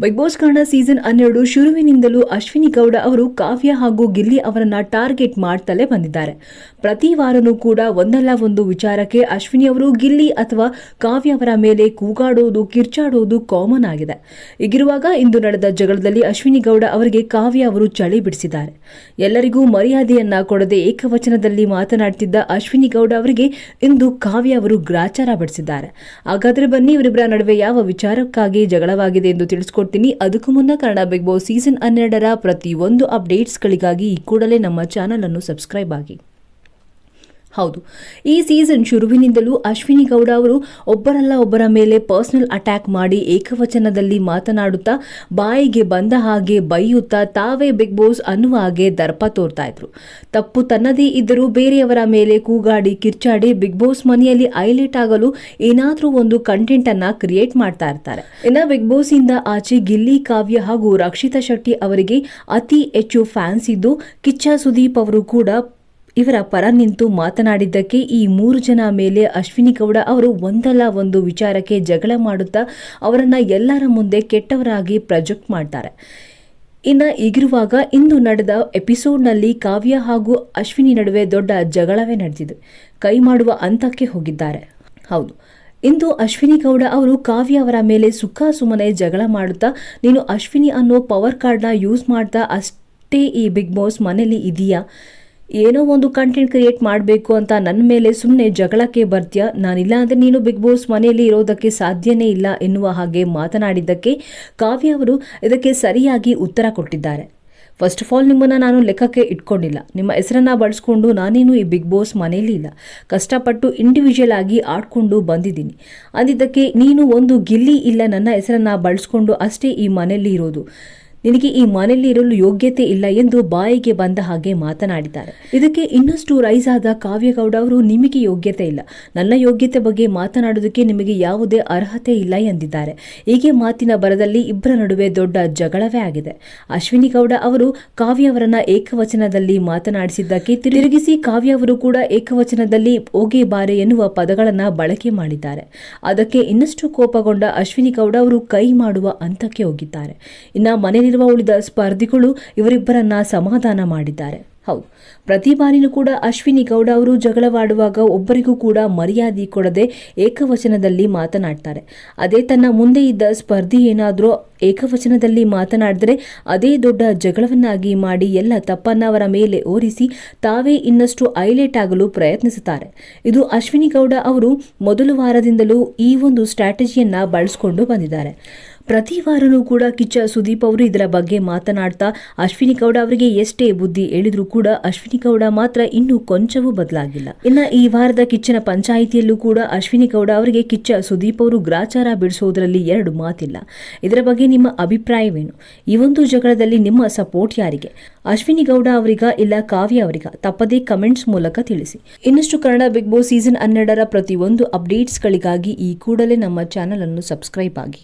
Big boss Kannada season ಹನ್ನೆರಡು ಶುರುವಿನಿಂದಲೂ ಅಶ್ವಿನಿ ಗೌಡ ಅವರು ಕಾವ್ಯ ಹಾಗೂ ಗಿಲ್ಲಿ ಅವರನ್ನ ಟಾರ್ಗೆಟ್ ಮಾಡ್ತಲೇ ಬಂದಿದ್ದಾರೆ. ಪ್ರತಿ ವಾರನೂ ಕೂಡ ಒಂದಲ್ಲ ಒಂದು ವಿಚಾರಕ್ಕೆ ಅಶ್ವಿನಿ ಅವರು ಗಿಲ್ಲಿ ಅಥವಾ ಕಾವ್ಯ ಅವರ ಮೇಲೆ ಕೂಗಾಡೋದು, ಕಿರ್ಚಾಡೋದು ಕಾಮನ್ ಆಗಿದೆ. ಹೀಗಿರುವಾಗ ಇಂದು ನಡೆದ ಜಗಳದಲ್ಲಿ ಅಶ್ವಿನಿ ಗೌಡ ಅವರಿಗೆ ಕಾವ್ಯ ಅವರು ಚಳಿ ಬಿಡಿಸಿದ್ದಾರೆ. ಎಲ್ಲರಿಗೂ ಮರ್ಯಾದೆಯನ್ನ ಕೊಡದೆ ಏಕವಚನದಲ್ಲಿ ಮಾತನಾಡುತ್ತಿದ್ದ ಅಶ್ವಿನಿ ಗೌಡ ಅವರಿಗೆ ಇಂದು ಕಾವ್ಯ ಅವರು ಗ್ರಾಚಾರ ಬಡಿಸಿದ್ದಾರೆ. ಹಾಗಾದ್ರೆ ಬನ್ನಿ ಇವರಿಬ್ಬರ ನಡುವೆ ಯಾವ ವಿಚಾರಕ್ಕಾಗಿ ಜಗಳವಾಗಿದೆ ಎಂದು ತಿಳಿಸ್ಕೊಡ್ತೀನಿ ಅದಕ್ಕೂ ಮುನ್ನ ಕನ್ನಡ ಬಿಗ್ ಬಾಸ್ ಸೀಸನ್ ಹನ್ನೆರಡರ ಪ್ರತಿ ಒಂದು ಅಪ್ಡೇಟ್ಸ್ಗಳಿಗಾಗಿ ಈ ಕೂಡಲೇ ನಮ್ಮ ಚಾನಲ್ ಅನ್ನು ಸಬ್ಸ್ಕ್ರೈಬ್ ಆಗಿ. ಹೌದು. ಈ ಸೀಸನ್ ಶುರುವಿನಿಂದಲೂ ಅಶ್ವಿನಿ ಗೌಡ ಅವರು ಒಬ್ಬರಲ್ಲ ಒಬ್ಬರ ಮೇಲೆ ಪರ್ಸನಲ್ ಅಟ್ಯಾಕ್ ಮಾಡಿ ಏಕವಚನದಲ್ಲಿ ಮಾತನಾಡುತ್ತಾ ಬಾಯಿಗೆ ಬಂದ ಹಾಗೆ ಬೈಯುತ್ತಾ ತಾವೇ ಬಿಗ್ ಬಾಸ್ ಅನ್ನುವ ಹಾಗೆ ದರ್ಪ ತೋರ್ತಾ ಇದ್ರು. ತಪ್ಪು ತನ್ನದೇ ಇದ್ದರೂ ಬೇರೆಯವರ ಮೇಲೆ ಕೂಗಾಡಿ ಕಿರ್ಚಾಡಿ ಬಿಗ್ ಬಾಸ್ ಮನೆಯಲ್ಲಿ ಹೈಲೈಟ್ ಆಗಲು ಏನಾದರೂ ಒಂದು ಕಂಟೆಂಟ್ ಅನ್ನ ಕ್ರಿಯೇಟ್ ಮಾಡ್ತಾ ಇರ್ತಾರೆ. ಇನ್ನ ಬಿಗ್ ಬಾಸ್ ಇಂದ ಆಚೆ ಗಿಲ್ಲಿ, ಕಾವ್ಯ ಹಾಗೂ ರಕ್ಷಿತಾ ಶೆಟ್ಟಿ ಅವರಿಗೆ ಅತಿ ಹೆಚ್ಚು ಫ್ಯಾನ್ಸ್ ಇದ್ದು ಕಿಚ್ಚ ಸುದೀಪ್ ಅವರು ಕೂಡ ಇವರ ಪರ ನಿಂತು ಮಾತನಾಡಿದ್ದಕ್ಕೆ ಈ ಮೂರು ಜನ ಮೇಲೆ ಅಶ್ವಿನಿ ಗೌಡ ಅವರು ಒಂದಲ್ಲ ಒಂದು ವಿಚಾರಕ್ಕೆ ಜಗಳ ಮಾಡುತ್ತಾ ಅವರನ್ನ ಎಲ್ಲರ ಮುಂದೆ ಕೆಟ್ಟವರಾಗಿ ಪ್ರೊಜೆಕ್ಟ್ ಮಾಡ್ತಾರೆ. ಇನ್ನು ಈಗಿರುವಾಗ ಇಂದು ನಡೆದ ಎಪಿಸೋಡ್ನಲ್ಲಿ ಕಾವ್ಯ ಹಾಗೂ ಅಶ್ವಿನಿ ನಡುವೆ ದೊಡ್ಡ ಜಗಳವೇ ನಡೆದಿದೆ. ಕೈ ಮಾಡುವ ಹಂತಕ್ಕೆ ಹೋಗಿದ್ದಾರೆ. ಹೌದು. ಇಂದು ಅಶ್ವಿನಿ ಗೌಡ ಅವರು ಕಾವ್ಯ ಅವರ ಮೇಲೆ ಸುಖ ಸುಮ್ಮನೆ ಜಗಳ ಮಾಡುತ್ತಾ, ನೀನು ಅಶ್ವಿನಿ ಅನ್ನೋ ಪವರ್ ಕಾರ್ಡ್ನ ಯೂಸ್ ಮಾಡ್ತಾ ಅಷ್ಟೇ ಈ ಬಿಗ್ ಬಾಸ್ ಮನೇಲಿ ಇದೆಯಾ? ಏನೋ ಒಂದು ಕಂಟೆಂಟ್ ಕ್ರಿಯೇಟ್ ಮಾಡಬೇಕು ಅಂತ ನನ್ನ ಮೇಲೆ ಸುಮ್ಮನೆ ಜಗಳಕ್ಕೆ ಬರ್ತೀಯ? ನಾನಿಲ್ಲ ಅಂದರೆ ನೀನು ಬಿಗ್ ಬಾಸ್ ಮನೆಯಲ್ಲಿ ಇರೋದಕ್ಕೆ ಸಾಧ್ಯನೇ ಇಲ್ಲ ಎನ್ನುವ ಹಾಗೆ ಮಾತನಾಡಿದ್ದಕ್ಕೆ ಕಾವ್ಯ ಅವರು ಇದಕ್ಕೆ ಸರಿಯಾಗಿ ಉತ್ತರ ಕೊಟ್ಟಿದ್ದಾರೆ. ಫಸ್ಟ್ ಆಫ್ ಆಲ್ ನಿಮ್ಮನ್ನು ನಾನು ಲೆಕ್ಕಕ್ಕೆ ಇಟ್ಕೊಂಡಿಲ್ಲ. ನಿಮ್ಮ ಹೆಸರನ್ನು ಬಳಸ್ಕೊಂಡು ನಾನೇನು ಈ ಬಿಗ್ ಬಾಸ್ ಮನೆಯಲ್ಲಿ ಇಲ್ಲ. ಕಷ್ಟಪಟ್ಟು ಇಂಡಿವಿಜುವಲ್ ಆಗಿ ಆಡ್ಕೊಂಡು ಬಂದಿದ್ದೀನಿ. ಅಂದಿದ್ದಕ್ಕೆ ನೀನು ಒಂದು ಗಿಲ್ಲಿ ಇಲ್ಲ ನನ್ನ ಹೆಸರನ್ನು ಬಳಸ್ಕೊಂಡು ಅಷ್ಟೇ ಈ ಮನೆಯಲ್ಲಿ ಇರೋದು. ನಿನಗೆ ಈ ಮನೆಯಲ್ಲಿ ಇರಲು ಯೋಗ್ಯತೆ ಇಲ್ಲ ಎಂದು ಬಾಯಿಗೆ ಬಂದ ಹಾಗೆ ಮಾತನಾಡಿದ್ದಾರೆ. ಇದಕ್ಕೆ ಇನ್ನಷ್ಟು ರೈಸ್ ಆದ ಕಾವ್ಯಗೌಡ ಅವರು ನಿಮಗೆ ಯೋಗ್ಯತೆ ಇಲ್ಲ. ನನ್ನ ಯೋಗ್ಯತೆ ಬಗ್ಗೆ ಮಾತನಾಡೋದಕ್ಕೆ ನಿಮಗೆ ಯಾವುದೇ ಅರ್ಹತೆ ಇಲ್ಲ ಎಂದಿದ್ದಾರೆ. ಹೀಗೆ ಮಾತಿನ ಬರದಲ್ಲಿ ಇಬ್ಬರ ನಡುವೆ ದೊಡ್ಡ ಜಗಳವೇ ಆಗಿದೆ. ಅಶ್ವಿನಿ ಗೌಡ ಅವರು ಕಾವ್ಯ ಅವರನ್ನ ಏಕವಚನದಲ್ಲಿ ಮಾತನಾಡಿಸಿದ್ದಕ್ಕೆ ತಿರುಗಿಸಿ ಕಾವ್ಯ ಅವರು ಕೂಡ ಏಕವಚನದಲ್ಲಿ ಹೋಗಿ ಬಾರೆ ಎನ್ನುವ ಪದಗಳನ್ನ ಬಳಕೆ ಮಾಡಿದ್ದಾರೆ. ಅದಕ್ಕೆ ಇನ್ನಷ್ಟು ಕೋಪಗೊಂಡ ಅಶ್ವಿನಿ ಗೌಡ ಅವರು ಕೈ ಮಾಡುವ ಹಂತಕ್ಕೆ ಹೋಗಿದ್ದಾರೆ. ಇನ್ನ ಮನೆಯಲ್ಲಿರುವ ಉಳಿದ ಸ್ಪರ್ಧಿಗಳು ಇವರಿಬ್ಬರನ್ನ ಸಮಾಧಾನ ಮಾಡಿದ್ದಾರೆ. ಹೌದು. ಪ್ರತಿ ಬಾರಿನೂ ಕೂಡ ಅಶ್ವಿನಿ ಗೌಡ ಅವರು ಜಗಳವಾಡುವಾಗ ಒಬ್ಬರಿಗೂ ಕೂಡ ಮರ್ಯಾದೆ ಕೊಡದೆ ಏಕವಚನದಲ್ಲಿ ಮಾತನಾಡ್ತಾರೆ. ಅದೇ ತನ್ನ ಮುಂದೆ ಇದ್ದ ಸ್ಪರ್ಧಿ ಏನಾದರೂ ಏಕವಚನದಲ್ಲಿ ಮಾತನಾಡಿದರೆ ಅದೇ ದೊಡ್ಡ ಜಗಳವನ್ನಾಗಿ ಮಾಡಿ ಎಲ್ಲ ತಪ್ಪನ್ನ ಅವರ ಮೇಲೆ ಓರಿಸಿ ತಾವೇ ಇನ್ನಷ್ಟು ಹೈಲೈಟ್ ಆಗಲು ಪ್ರಯತ್ನಿಸುತ್ತಾರೆ. ಇದು ಅಶ್ವಿನಿ ಗೌಡ ಅವರು ಮೊದಲ ವಾರದಿಂದಲೂ ಈ ಒಂದು ಸ್ಟ್ರಾಟಜಿಯನ್ನು ಬಳಸಿಕೊಂಡು ಬಂದಿದ್ದಾರೆ. ಪ್ರತಿ ವಾರನೂ ಕೂಡ ಕಿಚ್ಚ ಸುದೀಪ್ ಅವರು ಇದರ ಬಗ್ಗೆ ಮಾತನಾಡ್ತಾ ಅಶ್ವಿನಿ ಗೌಡ ಅವರಿಗೆ ಎಷ್ಟೇ ಬುದ್ಧಿ ಹೇಳಿದ್ರೂ ಕೂಡ ಅಶ್ವಿನಿ ಗೌಡ ಮಾತ್ರ ಇನ್ನೂ ಕೊಂಚವೂ ಬದಲಾಗಿಲ್ಲ. ಇನ್ನ ಈ ವಾರದ ಕಿಚ್ಚನ ಪಂಚಾಯಿತಿಯಲ್ಲೂ ಕೂಡ ಅಶ್ವಿನಿ ಗೌಡ ಅವರಿಗೆ ಕಿಚ್ಚ ಸುದೀಪ್ ಅವರು ಗ್ರಾಚಾರ ಬಿಡಿಸುವುದರಲ್ಲಿ ಎರಡು ಮಾತಿಲ್ಲ. ಇದರ ಬಗ್ಗೆ ನಿಮ್ಮ ಅಭಿಪ್ರಾಯವೇನು? ಈ ಒಂದು ಜಗಳದಲ್ಲಿ ನಿಮ್ಮ ಸಪೋರ್ಟ್ ಯಾರಿಗೆ? ಅಶ್ವಿನಿ ಗೌಡ ಅವರಿಗ ಇಲ್ಲ ಕಾವ್ಯ ಅವರಿಗ? ತಪ್ಪದೇ ಕಮೆಂಟ್ಸ್ ಮೂಲಕ ತಿಳಿಸಿ. ಇನ್ನಷ್ಟು ಕನ್ನಡ ಬಿಗ್ ಬಾಸ್ ಸೀಸನ್ ಹನ್ನೆರಡರ ಪ್ರತಿಯೊಂದು ಅಪ್ಡೇಟ್ಸ್ಗಳಿಗಾಗಿ ಈ ಕೂಡಲೇ ನಮ್ಮ ಚಾನಲ್ ಅನ್ನು ಸಬ್ಸ್ಕ್ರೈಬ್ ಆಗಿ.